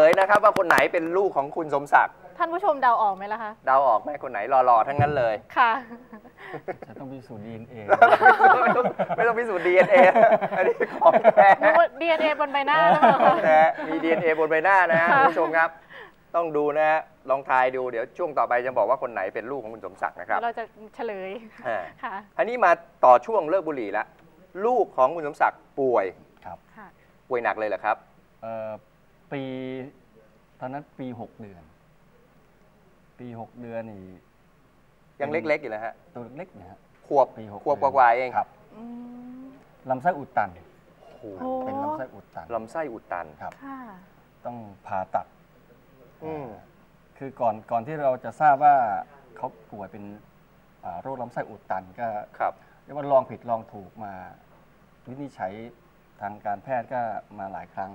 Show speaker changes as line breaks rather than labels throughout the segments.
ลยนะครับว่าคนไหนเป็นลูกของคุณสมศักดิ์
ท่านผู้ชมเดาออกไหมล่ะคะ
เดาออกไหมคนไหนหล่อๆทั้งนั้นเลย
ค่ะ
จะต้องพิสูจน์ดีเอ็นเอ
ไม่ต้องไม่ต้องพิสูจน์ DNA อันนี้ของแท้
นึกว่า DNA บนใบหน้าหรือเปล่า
ของ
คะ
แท้มี DNA บนใบหน้านะฮะ
ค่ะ
คุณผู้ชมครับ ต้องดูนะฮะลองทายดูเดี๋ยวช่วงต่อไปจะบอกว่าคนไหนเป็นลูกของคุณสมศักดิ์นะครับ
เดี๋ยวเราจะเฉลย
อ่า
ค่ะ
อันนี้มาต่อช่วงเลิกบุหรี่แล้วลูกของคุณสมศักดิ์ป่วย
ครับ
ค่ะ
ป่วยหนักเลยเหรอครับ
เอ่อ ปี ตอนนั้นปีหกเดือน ปีหกเดือนนี่
ยังเล็กๆอยู่เลยฮะ
ตัวเล็กๆนะฮะ
ขวบ
ปีหก
ขวบก
ดืน
ว่าๆเอง
ครับ
อืม
ลำไส้อุดตัน
โอ้โห
โอ้
เป็นลำไส้อุดตัน
ลำไส้อุดตัน
ครับ
ค่ะ
ต้องผ่าตัด
อืม
คือก่อนก่อนที่เราจะทราบว่าเขาป่วยเป็นอ่าโรคลำไส้อุดตันก็
ครับ
เรียกว่าลองผิดลองถูกมา วินิจฉัยทางการแพทย์ก็มาหลายครั้ง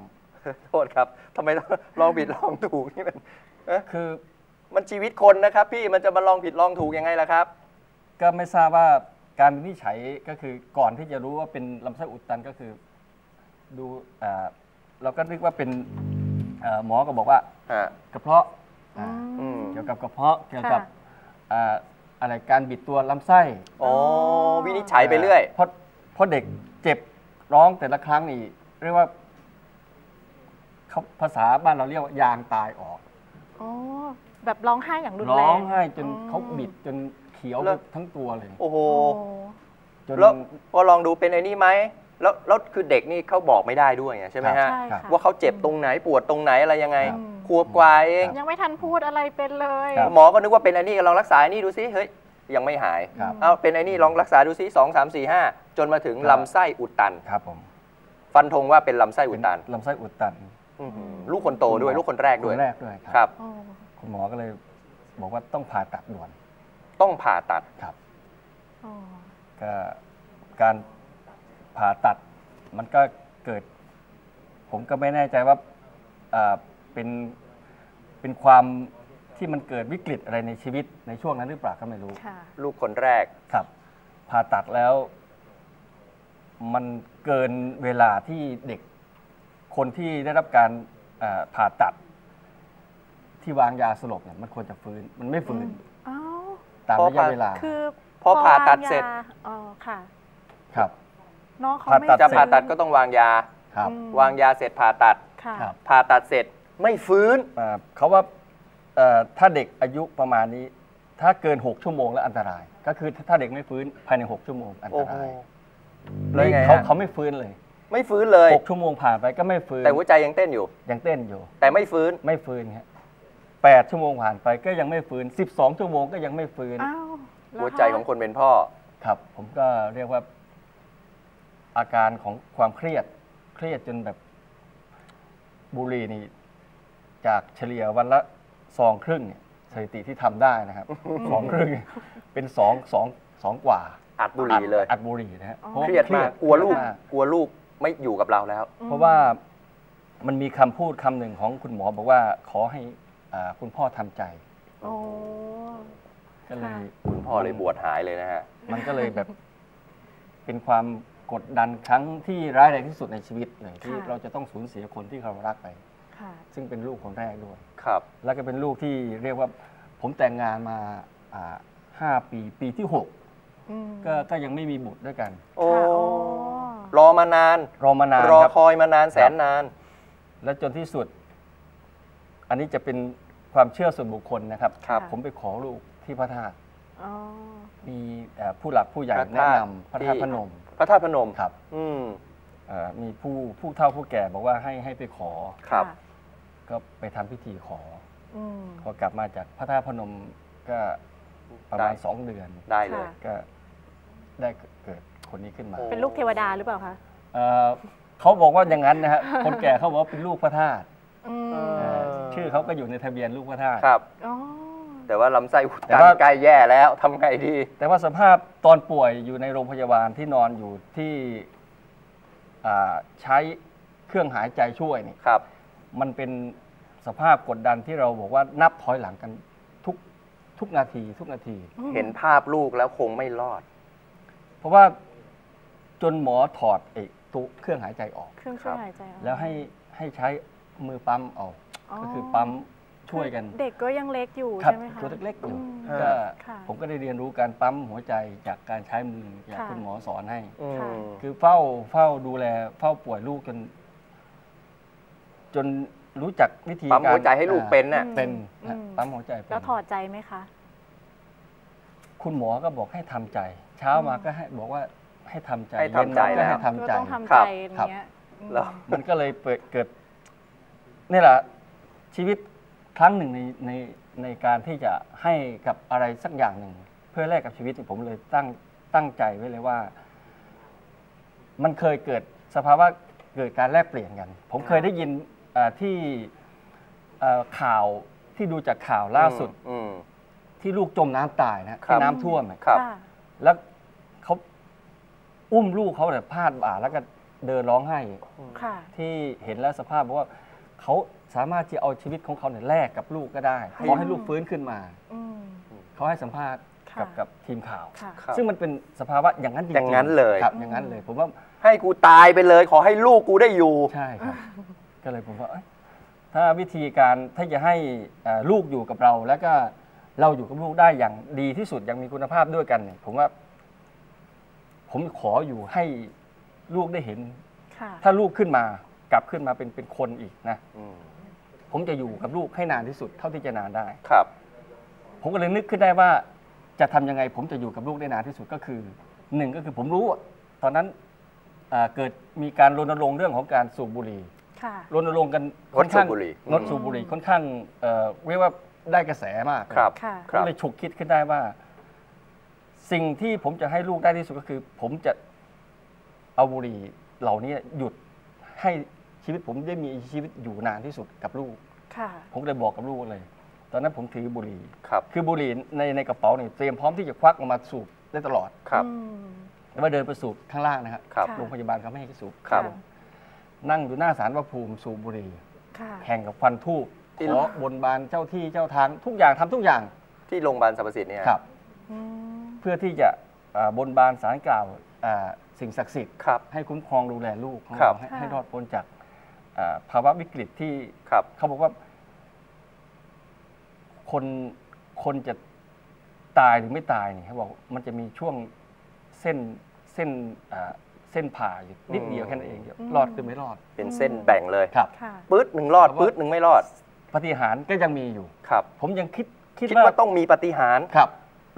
โทษครับทำไมต้องลองผิดลองถูกนี่มันเอ๊ะ
คือ
มันชีวิตคนนะครับ พี่มันจะมาลองผิดลองถูกยังไงล่ะครับ
ก็ไม่ทราบว่าการวินิจฉัยก็คือก่อนที่จะรู้ว่าเป็นลำไส้อุดตันก็คือ ดูอ่าเราก็นึกว่าเป็นเอ่อหมอก็บอกว่า
ฮะ
กระเพาะอ่า
อืม
เกี่ยวกับกระเพาะเกี่ยวกับ
ค่ะ
อ่าอะไรการบิดตัวลำไส้
อ๋อวินิจฉัยไปเรื่อย
เพราะเพราะเด็กเจ็บร้องแต่ละครั้งนี่เรียกว่าเขา ภาษาบ้านเราเรียกว่ายางตายออก
อ๋อแบบร้องไห้อย่างรุนแรง
ร้องไห้จน
อ๋อ
เขาบิดจนเขียว
แล้ว
ทั้งตัวเลย
โอ้โห
โอ้
จน
แล้วพอลองดูเป็นไอ้นี่ไหมแล้วแล้วคือเด็กนี่เขาบอกไม่ได้ด้วยไงใช่ไหมฮะ
ใช่
ครับ
ค่ะ
ว่าเขาเจ็บตรงไหนปวดตรงไหนอะไรยังไง
อืม
ขวบกว่าเอง
ยังไม่ทันพูดอะไรเป็นเลย
ครับ
หมอก็นึกว่าเป็นไอ้นี่ลองรักษาไอ้นี่ดูซิเฮ้ยยังไม่หาย
ครับ
เอาเป็นไอ้นี่ลองรักษาดูซิสองสามสี่ห้าจนมาถึง
ครับ
ลำไส้อุดตัน
ครับผม
ฟันธงว่าเป็นลำไส้อุดตัน
ลำไส้อุดตัน
อื้อหือ ลูกคนโตด้วยลูกคนแรกด้วย
คนแรกด้วย
ครับ
โอ้
คุณหมอก็เลยบอกว่าต้องผ่าตัดด่วน
ต้องผ่าตัด
ครับ
โอ้
ก็การผ่าตัดมันก็เกิด ผมก็ไม่แน่ใจว่าอ่าเป็นเป็นความที่มันเกิดวิกฤตอะไรในชีวิตในช่วงนั้นหรือเปล่าก็ไม่รู้
ค่ะ
ลูกคนแรก
ครับผ่าตัดแล้ว มันเกินเวลาที่เด็ก คนที่ได้รับการอ่าผ่าตัดที่วางยาสลบเนี่ยมันควรจะฟื้นมันไม่ฟื้น
อ้าว
ตาม
เพราะ
ระยะเวลา
คือ
พอผ่าตัดเสร็จ
วงยาอ๋อค่ะ
ครับ
น้องเขา
ผ่า
ไม่
ตัด
จะ
เสร็จ
ผ่าตัดก็ต้องวางยา
ครับ
อืม
วางยาเสร็จผ่าตัด
ค่ะ
ครับ
ผ่าตัดเสร็จไม่ฟื้น
อ่าเขาว่าเอ่อถ้าเด็กอายุประมาณนี้ ถ้าเกิน 6 ชั่วโมงแล้วอันตราย ก็คือถ้าเด็กไม่ฟื้นภายใน 6 ชั่วโมงอันต
โอ้โห
ราย
เลยไง
เขา
ฮะ
เขาไม่ฟื้นเลย
ไม่ฟื้นเลย
6ชั่วโมงผ่านไปก็ไม่ฟื้น
แต่หัวใจยังเต้นอยู่
ยังเต้นอยู่
แต่ไม่ฟื้น
ไม่ฟื้นครับแปดชั่วโมงผ่านไปก็ยังไม่ฟื้น12ชั่วโมงก็ยังไม่ฟื้น
อ้าวแล้
หัวใจของคนเป็นพ่อ
ครับ ผมก็เรียกว่า อาการของความเครียด เครียดจนแบบบุหรีนี่ จากเฉลี่ยวันละซองครึ่งเนี่ยสถิติที่ทำได้นะครับสองครึ่งเป็นสองสองสองกว่า
อัดบุหรี่เลย
อัดบุหรี่นะฮะพาะ
เครียดมากกลัวลูก
มาก
กลัวลูก ไม่อยู่กับเราแล้ว
เพราะว่ามันมีคำพูดคำหนึ่งของคุณหมอบอกว่าขอให้อ่าคุณพ่อทำใจ
โอ้
ก็เลย
คุณพ่อเลยบวชหายเลยนะฮะ
มันก็เลยแบบ เป็นความกดดันครั้งที่ร้ายแรงที่สุดในชีวิตเลยที่เราจะต้องสูญเสียคนที่เรารักไป
ค่ะ
ซึ่งเป็นลูกคนแรกด้วย
ครับ
แล้วก็เป็นลูกที่เรียกว่าผมแต่งงานมาอ่าห้าปีปีที่หก
อืม
ก็ก็ยังไม่มีบุตรด้วยกัน
โอ้
ค่ะโอ้
รอมานาน
รอมานาน
รอ
ครับ
คอยมานานแสนนาน
และจนที่สุด อันนี้จะเป็นความเชื่อส่วนบุคคลนะครับ
ครับ
ผมไปขอลูกที่พระธาตุ
อ๋อ
มีเอ่อผู้หลักผู้ใหญ่
พระ
แนะ
ธาตุ
นำพระธาตุ
ที่
พนม
พระธาตุพนม
ครับ
อืม
เอ่อมีผู้ผู้เฒ่าผู้แก่บอกว่าให้ให้ไปขอ
ครับะ
ก็ไปทำพิธีขอ
อืม
พอกลับมาจากพระธาตุพนมก็ประมาณ
ได้
สองเดือน
ได้เลย
ค่ะ
ก็ได้เกิด คนนี้ขึ้นมา
โอ้
เป็นลูกเทวดาหรือเปล่าคะ
เอ่อเขาบอกว่าอย่างนั้นนะฮะคนแก่เขาบอกว่าเป็นลูกพระธาตุ
อืม
เอ
เอ่อชื่อเขาก็อยู่ในทะเบียนลูกพระธาตุ
ครับ
อ๋อ
แต่ว่าลำไส้อุด
แต่
ตัน
ว่า
ใกล้แย่แล้วทำไงดี
แต่ว่าสภาพตอนป่วยอยู่ในโรงพยาบาลที่นอนอยู่ที่อ่าใช้เครื่องหายใจช่วยนี่
ครับ
มันเป็นสภาพกดดันที่เราบอกว่านับถอยหลังกันทุกทุกนาทีทุกนาที
เห็นภาพลูกแล้วคงไม่รอด
เพราะว่า จนหมอถอดไอ้ตัวเครื่องหายใจออก
เครื่องช่วยหายใจออก
แล้วให้ให้ใช้มือปั๊มเอา ก็คือปั๊มช่วยกัน
เด็กก็ยังเล็กอยู่
ครับ
ใช่ไหมคะ
ตัวเล็กๆอยู่
อืม
ฮะ
ก็
ค่ะ
ผมก็ได้เรียนรู้การปั๊มหัวใจจากการใช้มือจาก
ค่ะ
คุณหมอสอนให้
อืม
ค่ะ
คือเฝ้าเฝ้าดูแล เฝ้าป่วยลูกจน จนรู้จักวิธี
ปั๊ม
การ
หัวใจให้ลูกเป็นน่ะ
อืม
เป็น
อื
นะ
ม
ปั๊มหัวใจเป็น
แล้วถอดใจไหมคะ
คุณหมอก็บอกให้ทำใจ เช้ามาก็ให้บอกว่า ให้ทำใจ
ให้ทำใจ
เย็นมาก็
แล้ว
ให้ทำ
ก็
ใจ
ต้องทำ
ครั
ใจ
บ
อย่างเงี้ยอืม
แล้ว
มันก็เลยเปิดเกิดนี่แหละชีวิตครั้งหนึ่งในในในการที่จะให้กับอะไรสักอย่างหนึ่ง เพื่อแลกกับชีวิตผมเลยตั้งตั้งใจไว้เลยว่า มันเคยเกิดสภาวะเกิดการแลกเปลี่ยนกัน ผมเคยได้ยินเอ่อที่เอ่อข่าวที่ดูจากข่าวล่าสุด
อืม
ที่ลูกจมน้ำตายนะ
ครั
ที่
บ
น้ำท่วมอะ
ครับ
ค่ะ
แล้วเขา อุ้มลูกเขาเนี่ยพาดบ่าแล้วก็เดินร้องไห้
ค่ะ
ที่เห็นแล้วสภาพบอกว่าเขาสามารถที่เอาชีวิตของเขาเนี่ยแลกกับลูกก็ได้
ให้
ขอให้ลูกฟื้นขึ้นมา
อืม
เขาให้สัมภาษณ์
ค่ะ
กับกับทีมข่าว
ค่ะ
ครับ
ซึ่งมันเป็นสภาวะอย่างนั้นจริงๆ
อย่างนั้นเลย
ครับอย่างนั้นเลย ผมว่า
ให้กูตายไปเลยขอให้ลูกกูได้อยู่
ใช่ครับ ก็เลยผมว่าเอ้ยถ้าวิธีการถ้าจะให้เอ่อลูกอยู่กับเรา แล้วก็เราอยู่กับลูกได้อย่างดีที่สุดอย่างมีคุณภาพด้วยกันเนี่ยผมว่า ผมขออยู่ให้ลูกได้เห็น
ค่ะ
ถ้าลูกขึ้นมากลับขึ้นมาเป็นเป็นคนอีกนะ
อืม
ผมจะอยู่กับลูกให้นานที่สุดเท่าที่จะนานได้
ครับ
ผมก็เลยนึกขึ้นได้ว่าจะทำยังไง ผมจะอยู่กับลูกได้นานที่สุดก็คือหนึ่งก็คือผมรู้อะตอนนั้นอ่าเกิดมีการรณรงค์เรื่องของการสูบบุหรี่
ค่ะ
รณรงค์กัน
งดสูบบุหรี่
งดสูบบุหรี่ค่อนข้างเอ่อเรียกว่าได้กระแสมาก
ครับ
ค่ะ
ครั
ก็
บ
เลยฉุกคิดขึ้นได้ว่า สิ่งที่ผมจะให้ลูกได้ที่สุดก็คือ ผมจะเอาบุหรี่เหล่านี้หยุดให้ชีวิตผมได้มีชีวิตอยู่นานที่สุดกับลูก
ค่ะ
ผมก็เลยบอกกับลูกเลย ตอนนั้นผมถือบุหรี่
ครับ
คือบุหรี่ในในกระเป๋าเนี่ยเตรียมพร้อมที่จะควักออกมาสูบได้ตลอด
ครับ
อืม
แล้วมาเดินไปสูบข้างล่างนะครับ
ครับ
ค่ะ
โรงพยาบาลเขาไม่ให้สูบ
ครับ
ค่ะ
นั่งอยู่หน้าศาลพระภูมิสูบบุหรี่
ค่ะ
แข่งกับควันทูบ
ที่
ขอบนบานเจ้าที่เจ้าทางทุกอย่างทำทุกอย่าง
ที่โรงพยาบาลสรรพสิทธิ์เนี่ย
ครับ
อืม
เพื่อที่จะอ่าบนบานสารกล่าวอ่าสิ่งศักดิ์สิทธิ์
ครับ
ให้คุ้มครองดูแลลูกของ
ครั
เรา
บ
ให้
ค่ะ
ให้รอดพ้นจากอ่าภาวะวิกฤตที่
ครับ
เขาบอกว่า คนคนจะตายหรือไม่ตายเนี่ยเขาบอกมันจะมีช่วงเส้นเส้นอ่าเส้นผ่าอยู่นิดเดียวแค่นั้นเอง
อืม
รอดหรือไม่รอด
เป็นเส้นแบ่งเลย
ครับ
ค่ะ
ปื๊ดหนึ่งรอด
แต่ว่า
ปื๊ดหนึ่งไม่รอด
ปฏิหารย์ก็ยังมีอยู่
ครับ
ผมยังคิดคิด
คิด
ว่า
ว่าต้องมีปาฏิหารย์
ครับ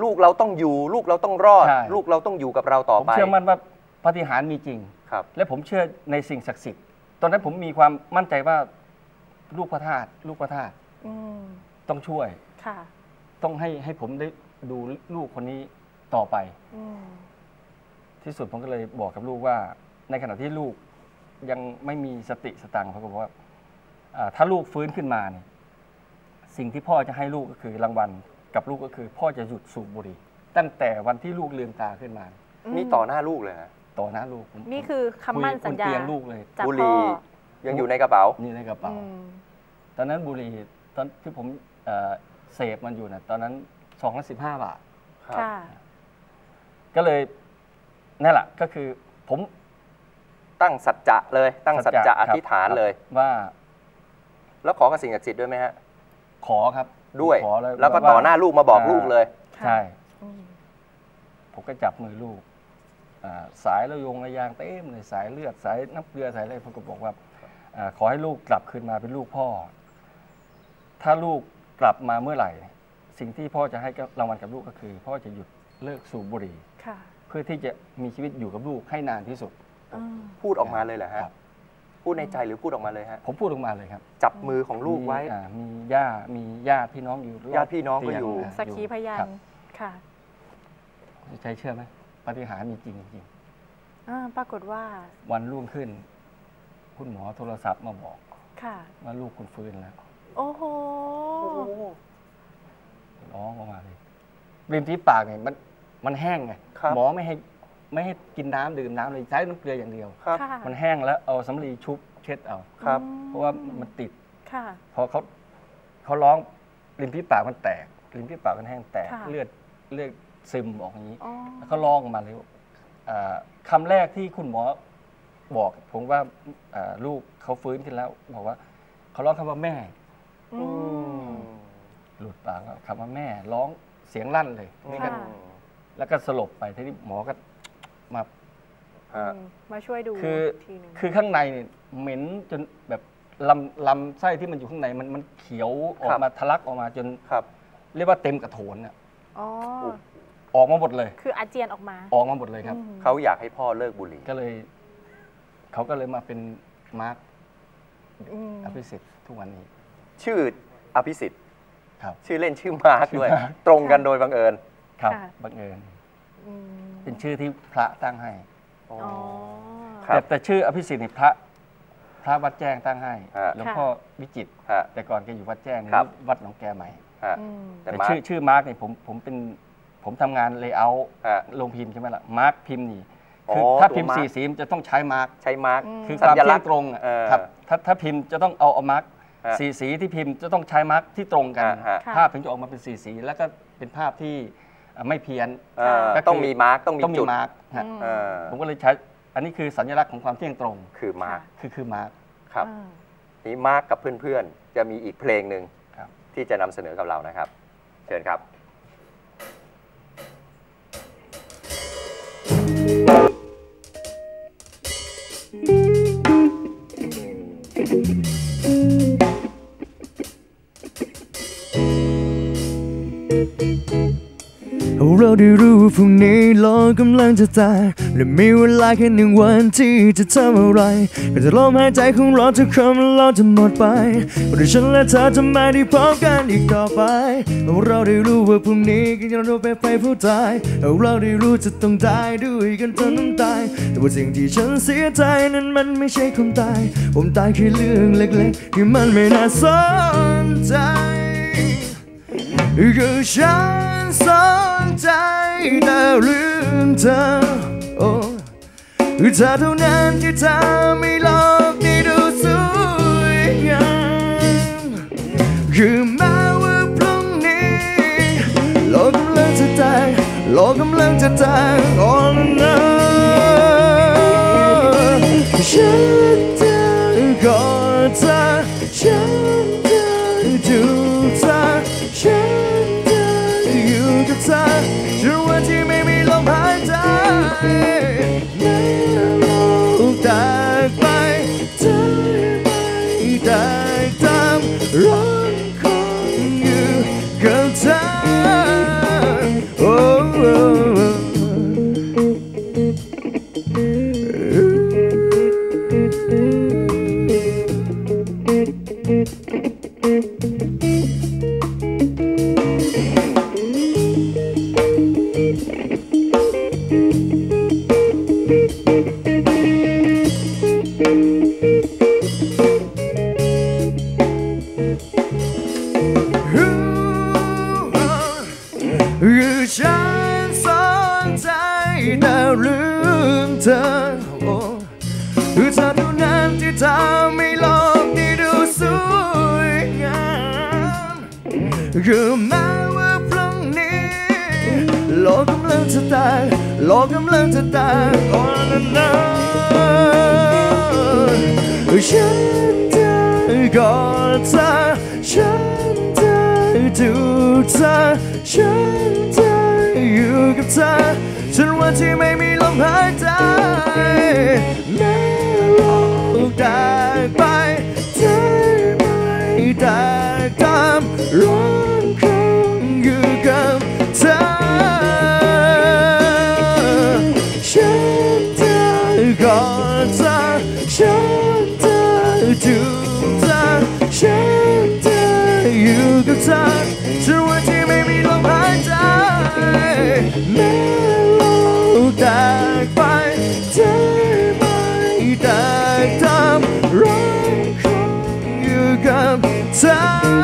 ลูกเราต้องอยู่ ลูกเราต้องรอด
ใช่
ลูกเราต้องอยู่กับเราต่อ
ผม
ไป
เชื่อมั่นว่าปฏิหารย์มีจริง
ครับ
และผมเชื่อในสิ่งศักดิ์สิทธิ์ ตอนนั้นผมมีความมั่นใจว่าลูกพระธาตุลูกพระธาตุ
อืม
ต้องช่วย
ค่ะ
ต้องให้ให้ผมได้ดูลูกคนนี้ต่อไป
อืม
ที่สุดผมก็เลยบอกกับลูกว่า ในขณะที่ลูกยังไม่มีสติสตังค์เขาก็บอกว่าอ่าถ้าลูกฟื้นขึ้นมาเนี่ยสิ่งที่พ่อจะให้ลูกก็คือรางวัล กับลูกก็คือ พ่อจะหยุดสูบบุหรี่ตั้งแต่วันที่ลูกลืมตาขึ้นมา
นี่ต่อหน้าลูกเลยฮะ
ต่อหน้าลูกผม
นี่คือคำมั่น
คุย
สัญ
บน
ญา
เตียงลูกเลย
จาก
บุห
พ่
รี่
อ
ยังอยู่ในกระเป๋า
นี่ในกระเป๋า
อืม
ตอนนั้นบุหรี่ตอนที่ผมเอ่อเสพมันอยู่นะตอนนั้นสองละสิบห้าบาท
ครับ
ค่ะ
ก็เลยนั่นแหละก็คือผม
ตั้งสัจจะเลย ตั้งสัจจะอ
ครับ
ธิษฐานเลย
ว่า
แล้วขอกับสิ่งศักดิ์สิทธิ์ด้วยไหมฮะ
ขอครับ
ด้วย
ขอเลย
แล้วก็าต่อหน้าลูกมาบอกลูกเลย
ค่ะ
ใช่
อืม
ผมก็จับมือลูกอ่าสายระยงระยางเต็มเลยสายเลือดสายน้ำเกลือสายอะไรผมก็บอกว่าอาขอให้ลูกกลับคืนมาเป็นลูกพ่อ ถ้าลูกกลับมาเมื่อไหร่ สิ่งที่พ่อจะให้รางวัลกับลูกก็คือ พ่อจะหยุดเลิกสูบบุหรี่
ค่ะ
เพื่อที่จะมีชีวิตอยู่กับลูกให้นานที่สุด
อืม
พูดออกมาเลยเหรอฮะ
ครับ
พูดในใจหรือพูดออกมาเลยฮะ
ผมพูดออกมาเลยครับ
จับมือของลูกไว้
มีอ่ามีย่ามีญาติพี่น้องอยู่รบ
ญาติพี่น้องก็
เตี
อยู่า
สักขีพยา
ครั
น
บ
ค่ะ
ใช้เชื่อไหมปฏิหารย์มีจริงจริง
อ่าปรากฏว่า
ๆวันรุ่งขึ้น คุณหมอโทรศัพท์มาบอก
ค่ะ
ว่าลูกคุณฟื้นแล้ว
โอ้โห
ร้องออกมาเลยริมที่ปากเนี่ยมันมันแห้งไง
ครับ
หมอไม่ให้ ไม่ให้กินน้ำดื่มน้ำเลยใช้น้ำเกลืออย่างเดียว
ครับ
ค่ะ
มันแห้งแล้วเอาสำลีชุบเช็ดเอา
ครับ
อืม
เพราะว่ามันติด
ค่ะ
พอเขาเขาร้องริมที่ปากมันแตกริมที่ปากมันแห้งแตก
ค่ะ
เลือดเลือดซึมออกอย่างนี้
อ๋อ
แล้วก็ร้องออกมาเลยว่าอ่าคำแรกที่คุณหมอบอก ผมว่าอ่าลูกเขาฟื้นขึ้นแล้ว บอกว่าเขาร้องคำว่าแม่
อืม
หลุดปากแล้วคำว่าแม่ร้องเสียงลั่นเลยนี่ก็
ค่ะ
แล้วก็สลบไปทีนี้หมอก็ มา
ฮะ
อืมมาช่วยดู
คือ
ทีหนึง
คือข้างในเนี่ยเหม็นจนแบบลำลำไส้ที่มันอยู่ข้างในมันมันเขียวออกมาทะลักออกมาจน
ครับ
เรียกว่าเต็มกระโถนน่ะ
อ๋อ
ออกมาหมดเลย
คืออาเจียนออกมา
ออกมาหมดเลยครับ
อืม
เขาอยากให้พ่อเลิกบุหรี่
ก็เลยเขาก็เลยมาเป็นมาร์ค
อืม
อภิสิทธิ์ทุกวันนี้
ชื่ออภิสิทธิ์
ครับ
ชื่อเล่นชื่อมาร์คด้วย
ชื่อมาร์ค
ตรงกันโดยบังเอิญ
ครับ
ค่ะ
บังเอิญ
อืม
เป็นชื่อที่พระตั้งให้
อ๋อ
อ๋อ
ครับ
แต่แต่ชื่ออภิสิทธิ์นี่พระ พระวัดแจ้งตั้งให้
ฮะ
หลวงพ่อวิจิตร
ฮะ
แต่ก่อนแกอยู่วัดแจ้ง
ครับ
วัดหนองแกใหม่
ฮะ
อืม
แต่
แต่
มาร์
ชื่อ
ค
ชื่อมาร์กเนี่ยผมผมเป็นผมทำงานเลเยอร์
ฮะ
ลงพิมพ์ใช่ไหมล่ะมาร์กพิมพ์นี่คือ
อ๋อ
ถ้า
ตัว
พิมพ์
มาร์ค
สีสีมันจะต้องใช้มาร์ก
ใช้มาร์ค
อืม
คือ
สั
ความ
ญลั
เที่
ก
ย
ษณ์
งตรงอะ
เออ
ครับถ้าถ้าพิมพ์จะต้องเอาเอามาร์ก
ฮะ
สีสีที่พิมพ์จะต้องใช้มาร์กที่ตรงกัน
ฮะฮะ
ค่ะ
ภาพถึงจะออกมาเป็นสีสีแล้วก็เป็นภาพที่อะ ไม่เพี้ยน
เออ
ก็คือ
ต้องมีมาร์คต้องมี
ต้องมี
จุด
มาร์กฮะ
อืม
เออ
ผมก็เลยใช้อันนี้คือสัญลักษณ์ของความเที่ยงตรง
คือมาร์ค
คือคือมาร์ก
ครับ
อ่า
นี่มาร์คกับเพื่อนๆ จะมีอีกเพลงหนึ่ง
ครับ
ที่จะนำเสนอกับเรานะครับ เชิญครับ
เร พรุ่งนี้โลกกำลังจะตายและมีเวลาแค่หนึ่งวันที่จะทำอะไรก็จะลมหายใจของเราทุกคำเราจะหมดไปวันที่ฉันและเธอจะไม่ได้พบกันอีกต่อไป เราได้รู้ว่าพรุ่งนี้กันเราไปไปผู้ตายเราได้รู้จะต้องตายด้วยกันจนน้ำตายแต่ว่าสิ่งที่ฉันเสียใจนั้นมันไม่ใช่ความตาย ผมตายแค่เรื่องเล็กๆที่มันไม่น่าสนใจ ก็ฉันสนใจแต่เรื่องเธอโอ้เธอเท่านั้นที่ทำให้โลกนี้ดูสวยงามคือแม้ว่าพรุ่งนี้โลกกำลังจะแตกโลกกำลังจะแตกอ่อนนะฉันจะกอดเธอฉัน เธอจนวันที่ไม่มีลมหายใจ คือแม้ว่าพรุ่งนี้โลกกำลังจะแตกโลกกำลังจะแตกอ่อนนะฉันจะกอดเธอฉันจะดูเธอฉันจะอยู่กับเธอจนวันที่ไม่มีลมหายใจแม้โลกแตกไป แ